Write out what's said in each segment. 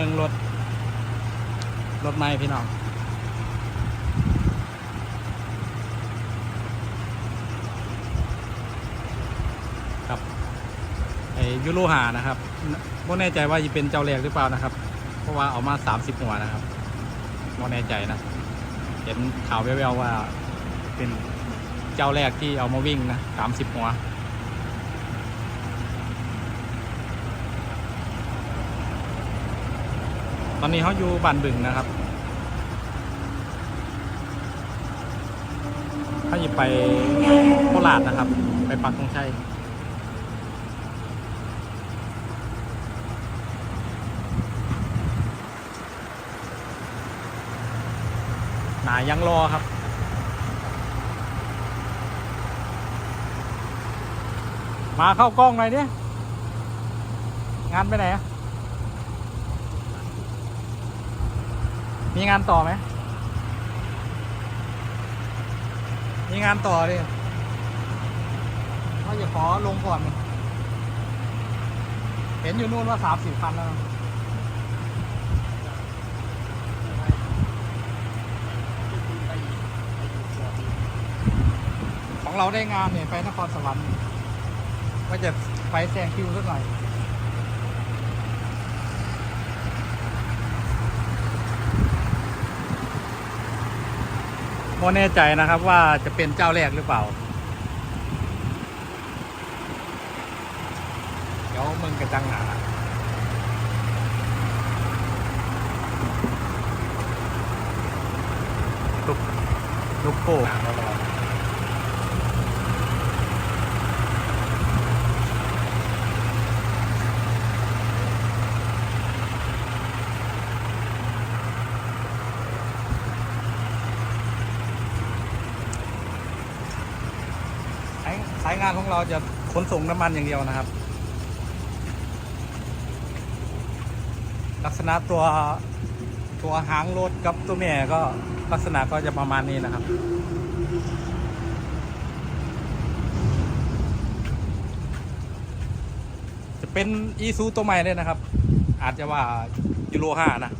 มืองรถ รถไม้พี่น้องครับไอยูโรหานะครับไม่แน่ใจว่าจะเป็นเจ้าแรกหรือเปล่านะครับ เพราะว่าเอกมาสามา30หัวนะครับไม่แน่ใจนะ เห็นข่าวแววๆว่าเป็นเจ้าแรกที่เอามาวิ่งนะ30หัว ตอนนี้เขาอยู่บ้านบึงนะครับเขาหยิบไปโคราชนะครับ ไปปักธงชัยหนายังรอครับมาเข้ากล้องหน่อยดิงานไปไหนอะ มีงานต่อไหม มีงานต่อดิว่าจะขอลงก่อน เห็นอยู่นู่นว่าสามสี่พันแล้วของเราได้งานเนี่ย ไปนครสวรรค์ว่าจะไปแซงคิวสักหน่อย ไม่แน่ใจนะครับว่าจะเป็นเจ้าแรกหรือเปล่า เดี๋ยวมึงกระจังหนาลูกลูกโป่งสายสายงานของ เราจะขนส่งน้ำมันอย่างเดียวนะครับ ลักษณะตัวตัวหางรถกับตัวแม่ก็ลักษณะก็จะประมาณนี้นะครับ จะเป็นอีซูตัวใหม่เลยนะครับ อาจจะว่ายูโรห้านะ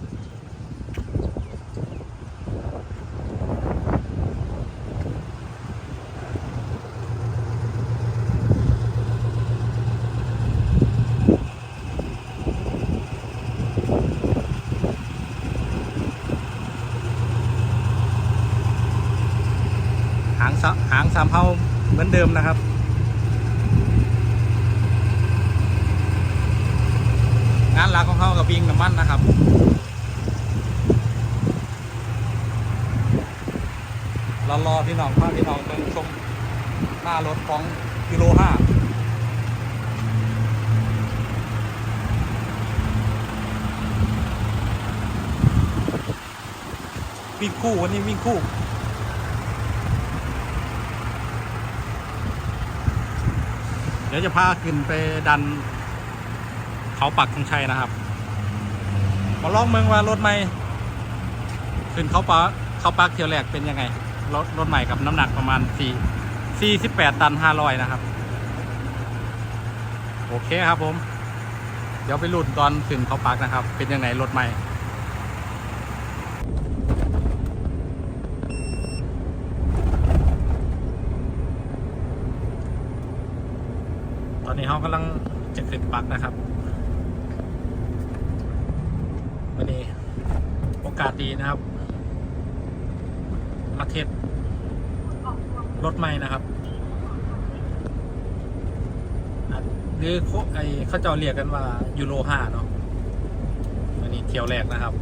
หางสะหางสามเผาเหมือ นเดิมนะครับ งานหลักของเขากับวิ่งน้ำมันนะครับรอรอพี่น้องพาพี่น้องเดินชมหน้ารถของกิโลห้าวิ่งคู่วันนี้วิ่งคู่ เดี๋ยวจะพาขึ้นไปดัน เขาปักธงชัยนะครับมาลองเมืองว่ารถใหม่ขึ้นเขาปักเขาปักเที่ยวแรกเป็นยังไง รถรถใหม่กับน้ำหนักประมาณ4 48 ตัน 500 นะครับ โอเคครับผม เดี๋ยวไปลุ้นตอนขึ้นเขาปักนะครับ เป็นยังไงรถใหม่ ตอนนี้เขากำลังจะขึ้นปักนะครับวันนี้โอกาสดีนะครับมาเทสรถใหม่นะครับหรือเขาไอเขาเจ้าเรียกกันว่ายูโรห้าเนาะวันนี้เที่ยวแรกนะครับ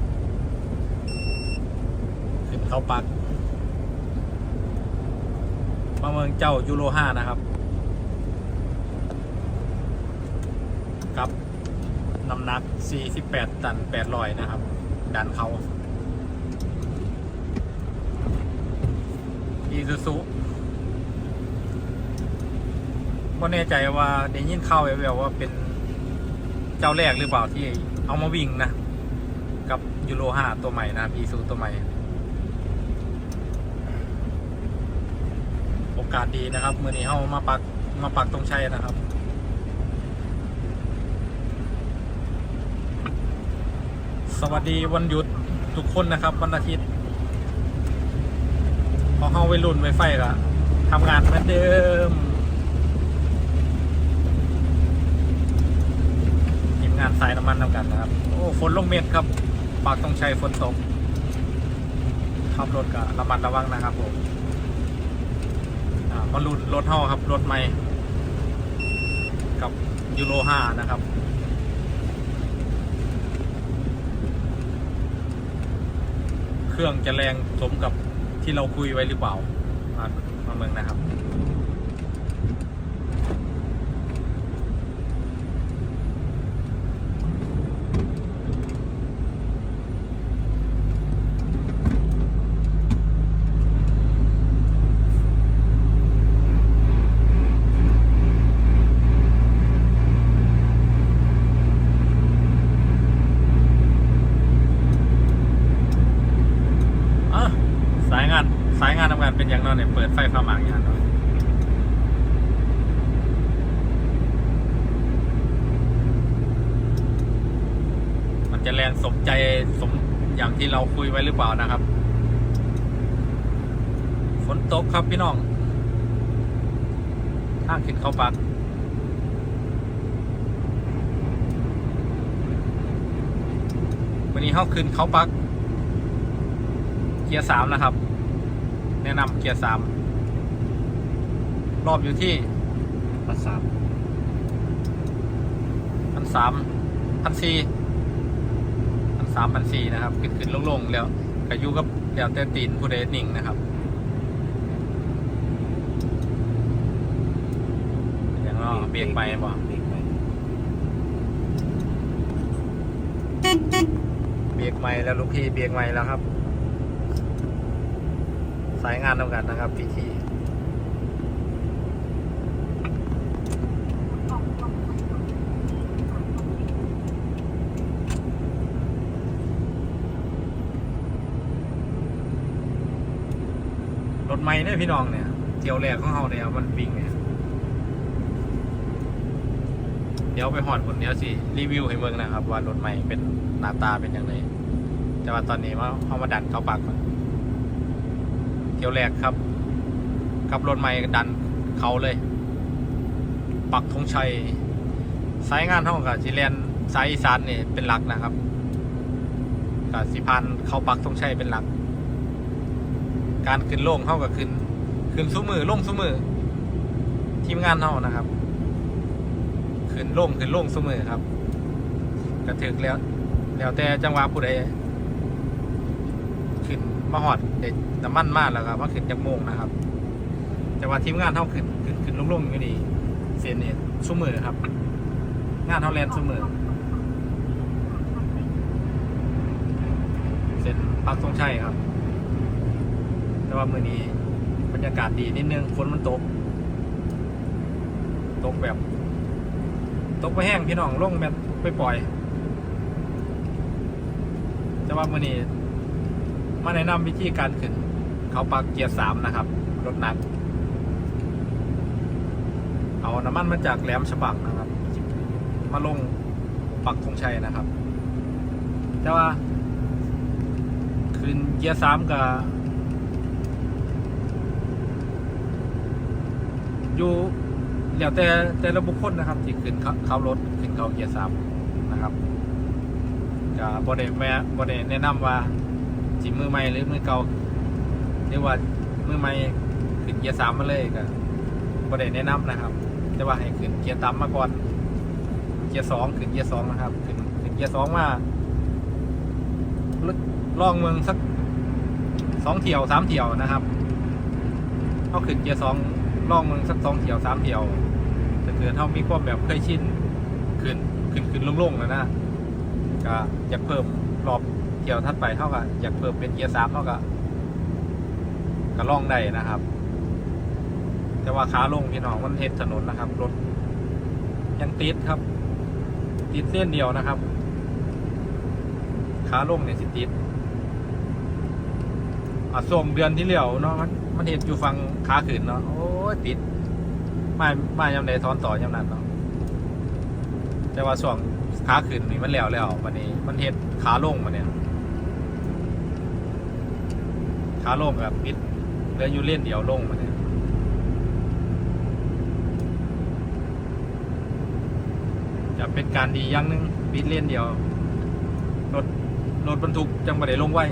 ขึ้นเขาปักมาเมืองเจ้ายูโรห้านะครับ น้ำหนัก 48 ตัน 800 นะครับ ดันเขาอีซูซุก็แน่ใจว่าได้ยินข่าวแววๆว่าเป็นเจ้าแรกหรือเปล่าที่เอามาวิ่งนะ กับยูโร5ตัวใหม่นะครับอีซูตัวใหม่ โอกาสดีนะครับมือนี้เขามาปักมาปักตรงชัยนะครับ สวัสดีวันหยุดทุกคนนะครับ วันอาทิตย์พอเข้าไปรุ่นไปไฟก็ทำงานเหมือนเดิมทีมงานสายน้ำมันทำกันนะครับ โอ้ฝนลงเม็ดครับ ปากต้องใช้ฝนตกขับรถก็ระมัดระวังนะครับผมอ่ามารุ่นรถเท่าครับ รถใหม่ กับยูโร5นะครับ เครื่องจะแรงสมกับที่เราคุยไว้หรือเปล่ามามาเมืองนะครับ อะสายงานสายงานทำงานเป็นอย่างนั้นเนี่ยเปิดไฟฟ้าหมากอย่างนั้นเนาะมันจะแรงสมใจสมอย่างที่ เราคุยไว้หรือเปล่านะครับ ฝนตกครับพี่น้องทางขึ้นเขาปักวันนี้เขาขึ้นเขาปัก เกียร์สามนะครับ แนะนำเกียร์สามรอบอยู่ที่พันสามพันสามพันสี่พันสามพันสี่นะครับ ขึ้นขึ้นลงลงๆแล้ว ก็อยู่กับแล้วแต่ตีนผู้ใดนิ่งนะครับอย่างนอเบรกไปบ่เบรกไปเบรกใหม่แล้วลูกพี่เบรกใหม่แล้วครับ สายงานทำกันนะครับพี่ทีร ถใหม่เนี่ยพี่น้องเนี่ยเที่ยวแรกของเขาเนี่ยมันวิ่งเนี่ยเดี๋ยวไปหอดผลเดี๋ยวสิรีวิวให้เมืองนะครับ ว่ารถใหม่เป็นหน้าตาเป็นย่างไรแต่ว่าตอนนี้ว่าเอามาดันเข้าปากก่อนเที่ยวแรกครับขับรถใหม่ดันเขาเลย ปักธงชัยสายงานท่ากับจิเลนสายอีสานนี่เป็นหลักนะครับกับสิพันเขาปักธงชัยเป็นหลัก การขึ้นโล่งเท่ากับขึ้นขึ้นซุ้มือลงซุ้มือทีมงานเท่านะครับ ขึ้นโล่งขึ้นโล่งเสมอครับกระถึกแล้ว แล้วแต่จังหวะผู้ใดขึ้นมาหอดเด็ดน้ำมันมากแล้วครับว่าขึ้นจากโมงนะครับ แต่ว่าทีมงานเท่าขึ้นขึ้นขึ้นลงลงอยู่นี่เสียนนี่เสมอครับ งานเท่าแลนเสมอเส้นปักทรงชัยครับ แต่ว่ามือนี้บรรยากาศดีนิดนึงฝนมันตก ตกแบบ ตกไปแห้งพี่น้องลงแบบไปปล่อย แต่ว่ามื่อนี้มาแนะนำวิธีการขึ้น เขาปักเกียร์สามนะครับ รถหนัก เอาน้ำมันมาจากแหลมฉบังนะครับ มาลงปักธงชัยนะครับ แต่ว่า ขึ้นเกียร์สามกับ อยู่แล้วแต่แต่ละบุคคลนะครับที่ขึ้นเขาเขารถขึ้นเขาเกียร์สามนะครับจะบอดแม่บอดแนะนำว่าจิมือใหม่หรือมือเก่าหรือว่ามือใหม่ขึ้นเกียร์สามมาเลยก็บอดแนะนำนะครับ แต่ว่าให้ขึ้นเกียร์ต่ำมาก่อนเกียร์สองขึ้นเกียร์สองนะครับขึ้นขึ้นเกียร์สองมาลองเมืองสักสองเที่ยวสามเที่ยวนะครับเขาขึ้นเกียร์สอง ล่องมืองสักสองเที่ยวสามเที่ยวแต่เกิดเท่ามีความแบบเคยชินขึ้นขึ้นขึ้นลงๆแล้วนะก็อยากเพิ่มรอบเที่ยวทัดไปเท่ากับอยากเพิ่มเป็นเกียร์สามเท่ากับก็ล่องได้นะครับ แต่ว่าขาลงพี่น้องมันเห็ดถนนนะครับรถยังติดครับติดเส้นเดียวนะครับ ขาลงเนี่ยสิติดอะส่งเดือนที่เหลียวเนาะมันมันเห็นอยู่ฟังขาขึ้นเนาะโอ้ ยติดไม่ไม่ยำใดทอนต่อยำนั้นเนาะแต่ว่าส่วงขาขึ้นนี่มันแล้วแล้ววันนี้ มันเฮ็ดขาลงมาเนี่ยขาลงกับปิดเหลืออยู่เล่นเดียวลงมาเนี่ยจะเป็นการดีอย่างหนึงปิดเล่นเดียวรถรถบรรทุกจังบ่ได้ลงไว้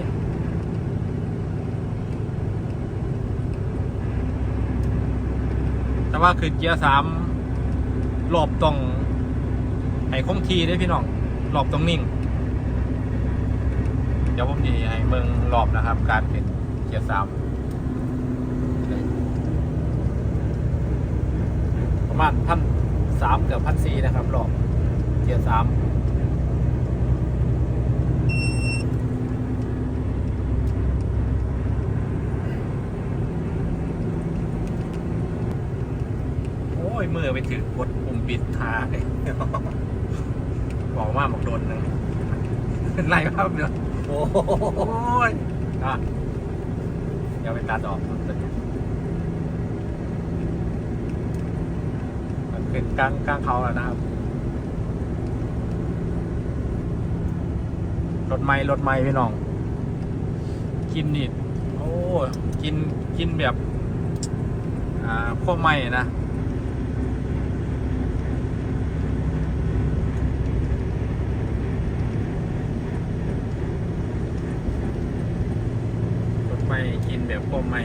แต่ ว่าคือเกียร์สามหลบตรงไห้คงทีได้พี่น้องหลบตรงนิ่ง เดี๋ยวผมจะให้เมืองหลบนะครับ การเป็นเกียร์สามประมาณพันสามเกือบพันสี่นะครับหลบเกียร์สามโอไปถือกดปุ่มปิดทายบอกว่าบอกโดนหนึ่งไล่ภาพเนาะโอ้โอ้ยอะเดี๋ยวไปตัดออกมันเป็นกลางกลางเขาแล้วนะครับรถไม้รถไม้พี่น้อง กินนี่โอ้กินกินแบบ อ่าพวกไม้นะ ไม้กินแบบพวกไม้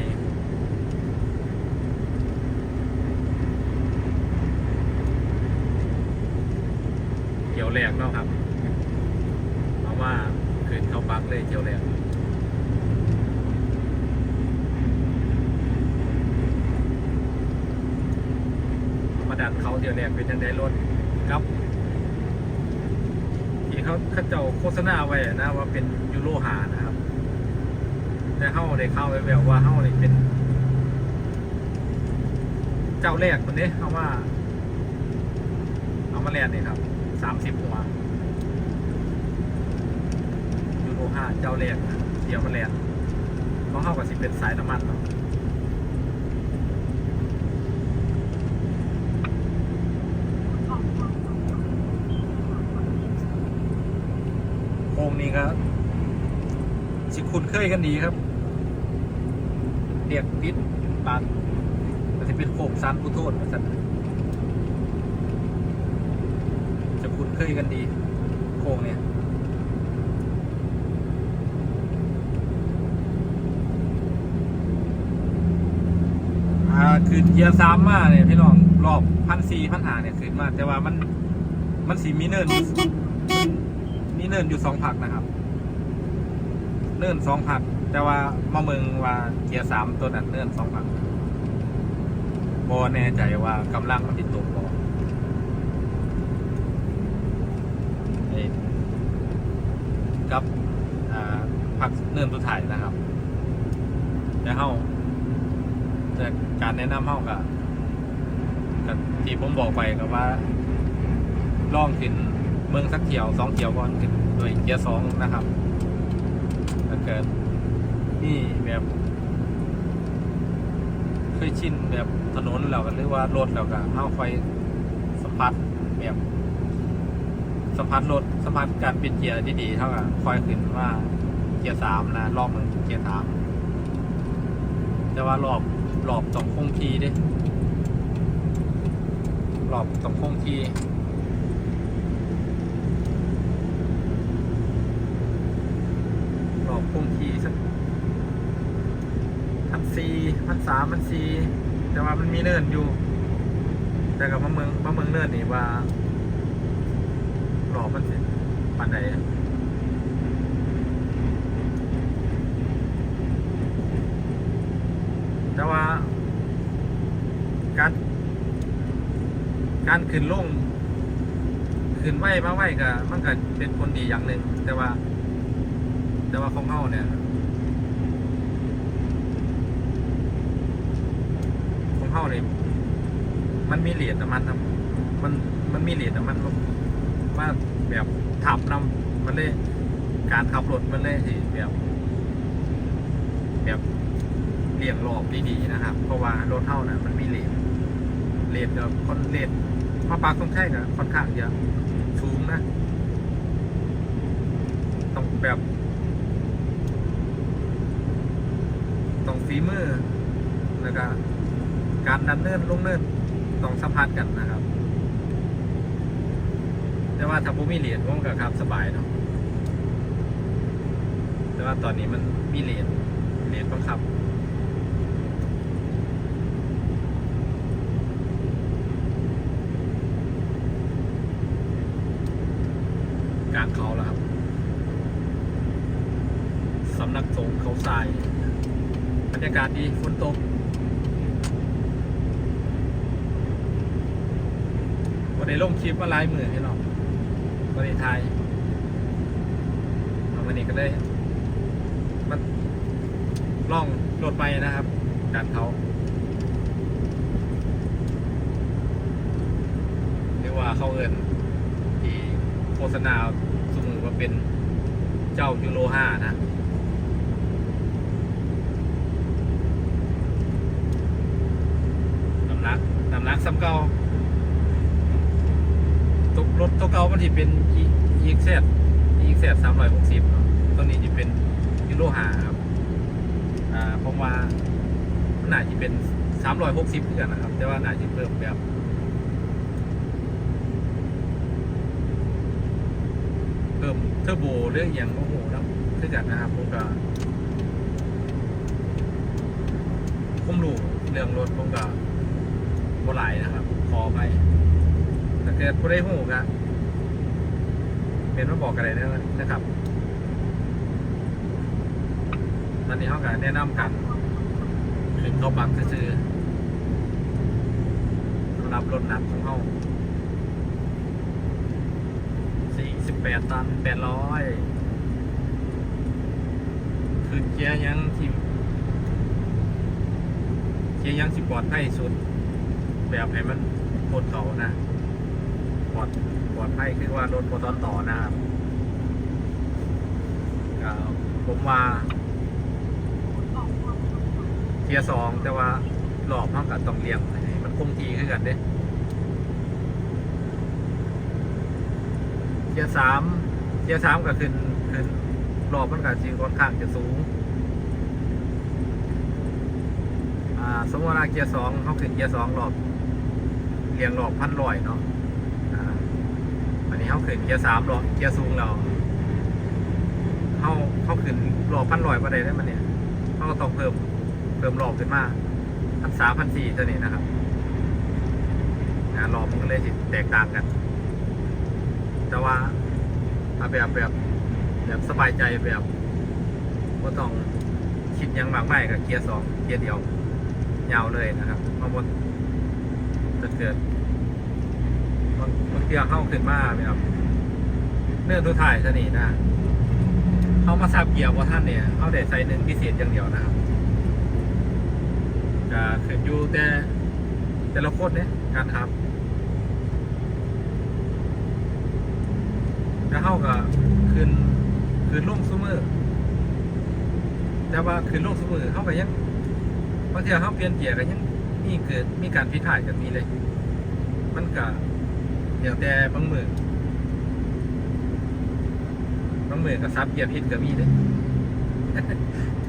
เกี่ยวแหลกเนาะครับ เพราะว่าคืนเขาปักเลยเกี่ยวแหลกมาดันเขาเกี่ยวแหลกเป็นยังไงรถครับที่เขาเขาเจ้าโฆษณาไว้นะว่าเป็นยูโรหานะครับ แต่เฮาได้เข้าไปแบบว่าเฮานี่เป็น เจ้าแรกคนนี้เขาว่า เอามาแลนนี่ครับสามสิบหัวยูโรห้าเจ้าแรกเดียวมาแลนเพราะเฮากับสิเป็นสายน้ำมันเนาะโค้งนี้ครับสิคุณเคยกันดีครับ เรียกปิดปานมันจะเป็นโคกซันผู้โทษมาสันจะคุณเคยกันดี โค้งเนี่ยคือเกียร์สามมาเนี่ยพี่น้องรอบพันสี่พันหาเนี่ยคืนมา แต่ว่ามันมันสีมีเนินมีเนินอยู่สองผักนะครับ เนื่นสองผัก แต่ว่ามาเมืองว่าเกียร์สามตัวนั้นเนื่อนสองผักบอแน่ใจว่ากำลังมันติดตัวบอกับผักเนื่อนตัวถ่ายนะครับแต่เฮาแต่การแนะนำเฮากับกับที่ผมบอกไปก็ว่าลองขึ้นเมืองสักเที่ยวสองเที่ยวก่อนขึ้นโดยเกียร์สองนะครับถ้าเกิด นี่แบบเคยชินแบบถนนแล้วก็หรือว่ารถแล้วก็เข้าไฟสัมผัสแบบสัมผัสรถสัมผัสการเปลี่ยนเกียร์ดีๆเท่ากับคอยขึ้นว่าเกียร์สามนะรอบมันเกียร์สามแต่ว่ารอบรอบต้องคงทีด้รอบต้องคงทีรอบคงทีสัก สี่พันสามพันสี่แต่ว่ามันมีเนินอยู่ แต่กับมาเมืองมาเมืองเนินนี่ว่ารอบมันสิปันไหนแต่ว่า การการขึ้นลงขึ้นไหวมาไหวก็มันก็เป็นคนดีอย่างหนึ่งแต่ว่า แต่ว่าของเฮาเนี่ยของเฮาเนี่ยมันมีเหรียญน้ำมันมันมันมีเหรียญน้ำมันมาแบบทับนำมันเลย การขับรถมันเลยสิแบบ แบบเลี่ยงรอบดีๆนะครับ เพราะว่ารถเท่านะมันมีเหรียญเหรียญกับคนเหรียญมาปากต้องใช่กับค่อนข้างจะสูงนะต้องแบบต้องฝีมือแล้วก็ การดันเนินลงเนินต้องสัมพันธ์กันนะครับ แต่ว่าถ้าผมมีเหรียญผมก็ครับสบายเนาะแต่ว่าตอนนี้มันมีเหรียญเหรียญบังคับกลางเขาแล้วครับสำนักสงฆ์เขาทรายบรรยากาศดีฝนตก วันนี้ลงคลิปว่าลายมือให้เราวันนี้ไทยวันนี้ก็ได้มันล่องรถไปนะครับดันเขาเรียกว่าเขาเอินที่โฆษณาสมมติว่าเป็นเจ้ายูโรห้านะน้ำหนักน้ำหนักซ้ำเก่า ตัวเก่ามันที่เป็นอีกเซตอีกเซตสามร้อยหกสิบตัวนี้จะเป็นยูโรหาครับ อ่าผมว่าน่าจะเป็นสามร้อยหกสิบเพื่อนนะครับ แต่ว่าน่าจะเพิ่มแบบเพิ่มเทอร์โบเรื่องอย่างโอ้โหแล้วคือกันนะครับผมก็ผมรู้เรื่องรถผมก็บ่หลายนะครับ ขอไปถ้าเกิดผู้ได้หูก็ เป็นมาบอกกันเลยนะครับตอนนี้เขาก็แนะนำกันขึ้นเขาปักซื้อสำหรับรถหนักของเขา48 ตัน 800 คือเกียร์ยังที่เกียร์ยังสิปลอดภัยสุด แบบให้มันโคตรเขานะปลอด ลอดภัยคือว่ารถโมตอนต่อนะครับผมว่าเกียร์สองแต่ว่าหลอบเท่ากับต้องเลี้ยงมันคงทีขึ้นกันเด้เกียร์สามเกียร์สามก็ขึ้นขึ้นหลอบมันก็จริงค่อนข้างจะสูงสมมติว่าเกียร์สองเขาขึ้นเกียร์สองรอบเรียงรอบพันลอยเนาะ นี้เขาขึ้นเกียร์สามรอเกียร์สูงเราเขาเขาขึ้นรอพันลอยมาได้ได้มันเนี่ยเขาก็ต้องเพิ่มเพิ่มรอขึ้นมาพันสามพันสี่ตัวนี้นะครับอ่ารอมันก็เลยสิแตกต่างกัน แต่ว่าแบบแบบแบบสบายใจแบบว่าต้องคิดยังมากไม่กับเกียร์สองเกียร์เดียวยาวเลยนะครับเพราะว่าจะเกิด บางบางเทีเข้าขึ้นมาแบบเนื่องทุกถ่ายสนีนะเขามาสับเกียร์ว่าท่านเนี่ยเขาได้ใส่หนึ่งพิเศษอย่างเดียวนะครับจะขึ้นอยู่แต่แต่ละคนเนี่ยการทำแล้วเข้ากับขึ้นขึ้นลุ่มซูเมอร์แต่ว่าขึ้นลุ่มซูเมอร์เข้ากับยังบางทีเขาเปลี่ยนเกียร์กันยังมีเกิดมีการพิถ่ายกันมีเลย มันก็ เดี๋ยวแต่บางมือบางมือก็ซับเกียร์พิษก็มีเลย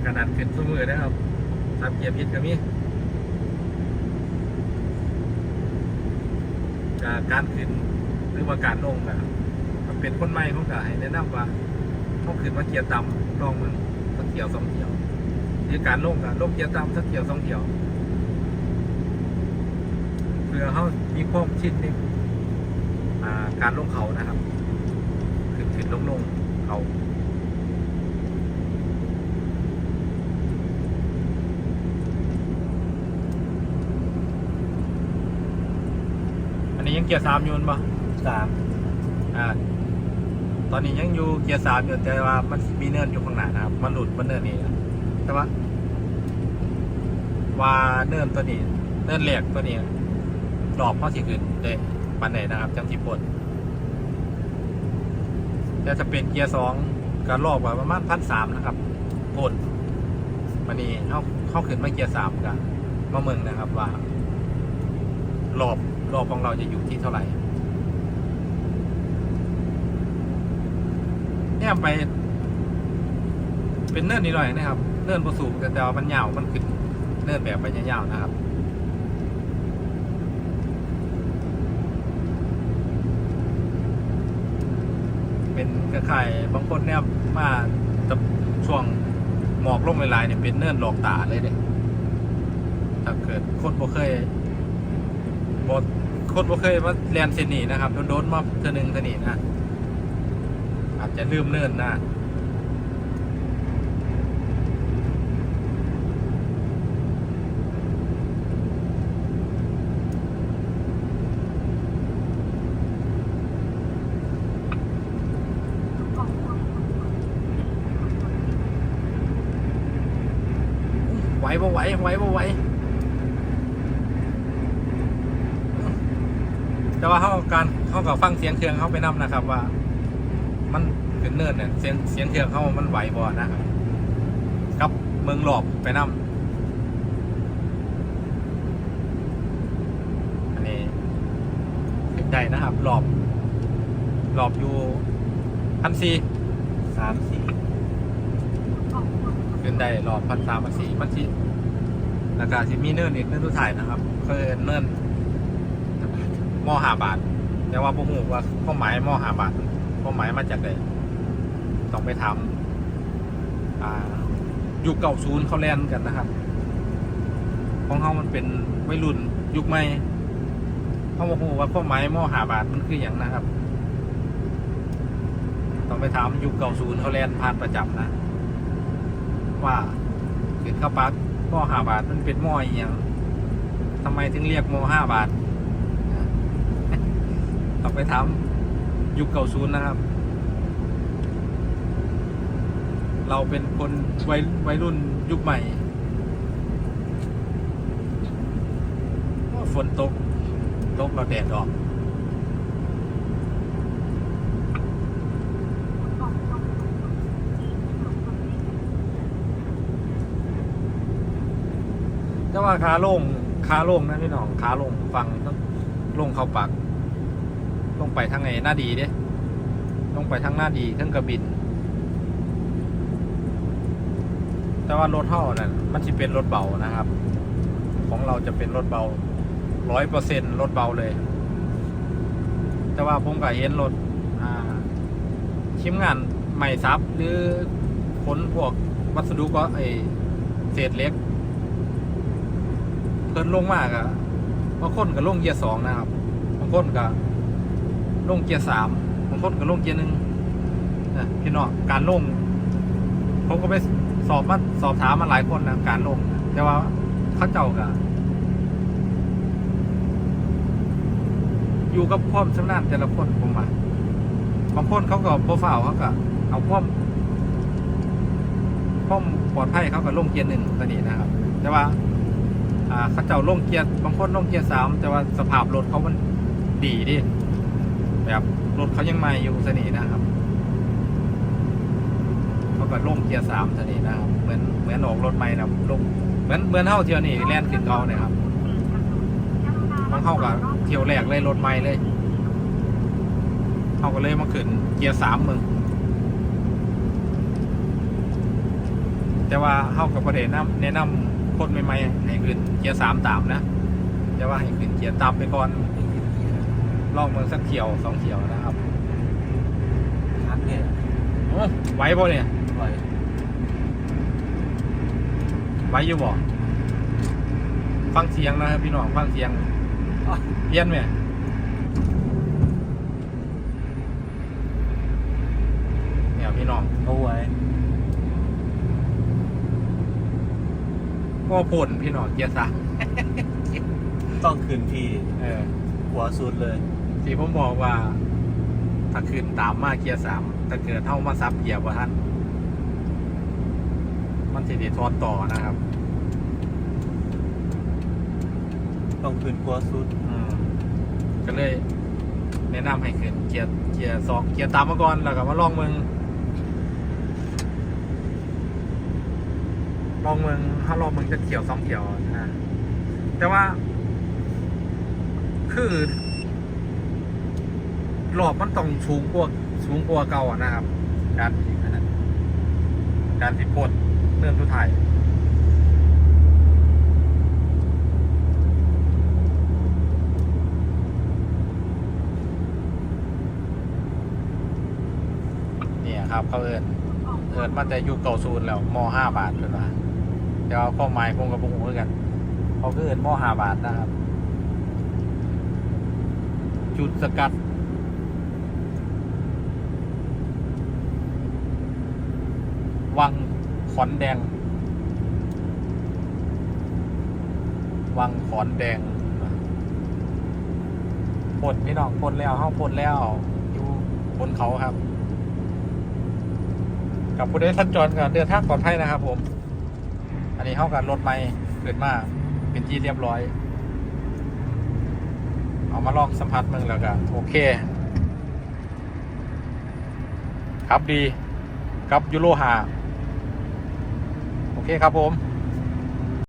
ขนาดขึ้นทุกมือนะครับซับเกียร์พิษก็มีการขึ้นหรือว่าการลงนะครับเป็นคนใหม่เขาก็ให้แนะนำว่าเขาขึ้นมาเกียร์ต่ำลองมึงสักเกียวสองเกียวคือการลงอะลงเกียร์ต่ำสักเกียวสองเกียวเพื่อเขามีความชินนอ่ การลงเขานะครับ ขึ้นขึ้นลงลงเขาอันนี้ยังเกียร์สามอยูนปะสามอ่าตอนนี้ยังอยู่เกียร์สามอยู่แต่ว่ามันมีเนินอยู่ข้างหน้านะครับมันหลุดมันเนินนี่นะแต่ว่าว่าเนินตัวนี้ เนินแหลกตัวนี้ดอกเขาสิขึ้นเด้ ปันไหนนะครับ จังที่ปลดแต่จะเป็นเกียร์สองก็รอบกว่าประมาณพันสามนะครับปลดมันนี่เข้าเข้าขึ้นมาเกียร์สามกันมาเมืองนะครับว่ารอบรอบของเราจะอยู่ที่เท่าไหร่เนี่ยไป เป็นเนินนิดหน่อยนะครับ เนินประสูงแต่แต่ว่ามันยาวมันขึ้นเนินแบบไปยาวๆนะครับ เป็นกระไข่บางคนเนี่ยมาจะช่วงหมอกลงหลายเนี่ยเป็นเนินหลอกตาเลยเนี่ยถ้าเกิดคนบ่เคยบ่คนบ่เคยมาเรียนเซนนีนะครับโดนๆมาเทื่อหนึงเทื่อนี้นะอาจจะลืมเนินนะ ไหวบ่ไหวไหวบ่ไหวแต่ว่าเขาการเขากับ ฟังเสียงเครื่องเขาไปนํนะครับ ว่า มันขึ้นเนินเนี่ยเสียงเสียงเครื่องเขามันไหวบ่นะครับกับเมืองหลอบไปนํอันนี้ขึ้นได้นะครับหลอบหลอบอยู่พันสี่สามสี่ขึ้นได้รอบพันสามพันสี่มันสิแล้วก็สิมีเนินอีกเนินทุกถ่ายนะครับคือเนินหม้อหาบาท แต่ว่าผมรู้ว่าข้อหมายมอหาบาทข้อหมายมาจากไหนต้องไปทำอยุคเก่าศูนย์เขาแลนกันนะครับ ของเขามันเป็นวัยรุ่นยุคใหม่เขาบอกว่าข้อหมายมอหาบาทมันคืออย่างนะครับ ต้องไปถามยุคเก่าศูนย์เขาแลนผ่านประจำนะ ว่าเกิดข้าวปลามอหาบาทมันเป็นมออย่างทำไมถึงเรียกมอห้าบาท ต้องไปถามยุคเก่าศูนย์นะครับ เราเป็นคนวัยวัยรุ่นยุคใหม่ฝนตก ตกเราแดดออกแต่ว่าขาลงขาลงนะพี่น้องขาลงฟังต้องลงเข้าปัก ลงไปทางไหนหน้าดีเด้ลงไปทางหน้าดีทั้งกระบิน แต่ว่ารถเท่านั้นมันจะเป็นรถเบานะครับ ของเราจะเป็นรถเบาร้อยเปอร์เซ็นรถเบาเลย แต่ว่าผมก็เห็นรถอ่าชิมงานใหม่ซับหรือขนพวกวัสดุก็ไอเศษเล็ก เพิ่นลงมากอะบางคนก็ลงเกียร์สองนะครับบางคนก็ ลงเกียร์สามบางคนก็ลงเกียร์หนึ่งนะพี่น้องการลงผมก็ไปสอบมาสอบถามมาหลายคนนะการลงแต่ว่าเขาเจ้าก็อยู่กับความชำนาญแต่ละคนผมว่าบางคนเขาก็โปรไฟล์เขาก็เอาความความปลอดภัยเขาก็ลงเกียร์หนึ่งตัวนี้นะครับ แต่ว่าอ่าเขาเจ้าลงเกียร์บางคนลงเกียร์สามแต่ว่าสภาพรถเขามันดีดิ แบบรถเขายังใหม่อยู่สนีนะครับเขาก็ลงเกียร์สามสนีนะครับ เหมือนเหมือนออกรถใหม่นะลงเหมือนเหมือนเท่าเที่ยวนี่แล่นขึ้นเขาเนี่ยครับบางเข้ากับเที่ยวแรกเลยรถใหม่เลยเขาก็เลยมาขึ้นเกียร์สามมึงแต่ว่าเข้ากับประเด็นนะแนะนำคนใหม่ๆให้ขึ้นเกียร์สามตามนะแต่ว่าให้ขึ้นเกียร์ตามไปก่อน ลองเมืองสักเที่ยวสองเที่ยวนะครับชัดเนี่ยโอ้ไหวบ่เนี่ยปล่อยไหวอยู่บ่ฟังเสียงนะครับพี่น้องฟังเสียงเพี้ยนไหมเนี่ยพี่น้องเอาไว้ก็ผลพี่น้องเกียร์สามต้องคืนพี่เออ หัวสุดเลย ที่ผมบอกว่า ถ้าขึ้นตามมาเกียร์สามถ้าเกิดเท่ามาซับเกียร์ว่าท่านมันสิเดทอดต่อนะครับ ต้องคืนหัวสุดอืมก็เลย แนะนำให้ขึ้นเกียร์เกียร์สองเกียร์ตามมาก่อนแล้วก็มาลองเมืองลองเมืองถ้าลองเมืองจะเขียวสองเขียวนะแต่ว่า คือ หลอบมันต้องสูงกว่าสูงกว่าเก่าอะนะครับ การขี่ขนาดการสิบพ่นเริ่มทุกไทยเนี่ยครับเขาเอินเอินมาแต่ยุคเก่าศูนย์แล้วมห้าบาทเลยว่าเดี๋ยวข้อหมายคงกับพวกผมคือกันเขาเอินมห้าบาทนะครับ จุดสกัด วังขอนแดง วังขอนแดงปลดพี่น้องปลดแล้วห้องปลดแล้ว อยู่บนเขาครับ กับผู้ใดสัญจรกับเดินทางปลอดภัยนะครับ ผม อันนี้เข้ากันรถไม่เกิดมากเป็นที่เรียบร้อย เอามาลองสัมผัสมึงแล้วก็โอเค ครับดีกับยูโรหา โอเคครับผม